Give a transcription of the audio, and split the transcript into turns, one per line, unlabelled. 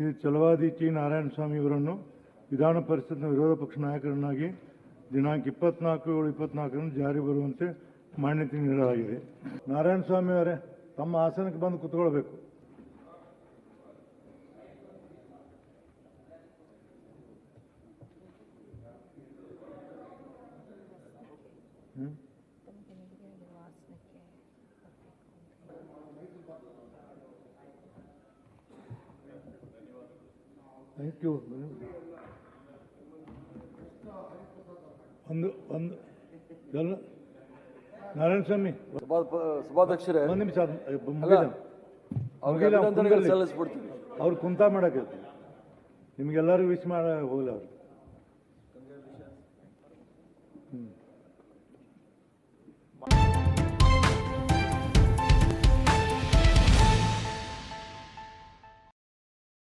Shri Chalavadi T Narayanaswamy ಅವರನ್ನು ವಿಧಾನ ಪರಿಷತ್ನ ವಿರೋಧ ಪಕ್ಷ ನಾಯಕರನ್ನಾಗಿ ದಿನಾಂಕ ಇಪ್ಪತ್ನಾಲ್ಕು, ಏಳು, ಇಪ್ಪತ್ನಾಲ್ಕರಂದು ಜಾರಿ ಬರುವಂತೆ ಮಾನ್ಯತೆ ನೀಡಲಾಗಿದೆ ನಾರಾಯಣಸ್ವಾಮಿ ಅವರೇ, ತಮ್ಮ ಆಸನಕ್ಕೆ ಬಂದು ಕುತ್ಕೊಳ್ಬೇಕು ಹ್ಮ್? ಥ್ಯಾಂಕ್ ಯು ಒಂದು ಒಂದು ಎಲ್ಲ ನಾರಾಯಣ ಸ್ವಾಮಿ.
ಸಭಾಧ್ಯಕ್ಷರೇ
ಒಂದು ನಿಮಿಷ
ಸಲ್ಲಿಸ್ಬಿಡ್ತೀನಿ.
ಅವ್ರು ಕುಂತ ಮಾಡಕ್ಕೆ ನಿಮಗೆಲ್ಲರೂ ವಿಶ್ ಮಾಡ ಹೋಗಲ್ಲ ಅವ್ರು. ಹ್ಞೂ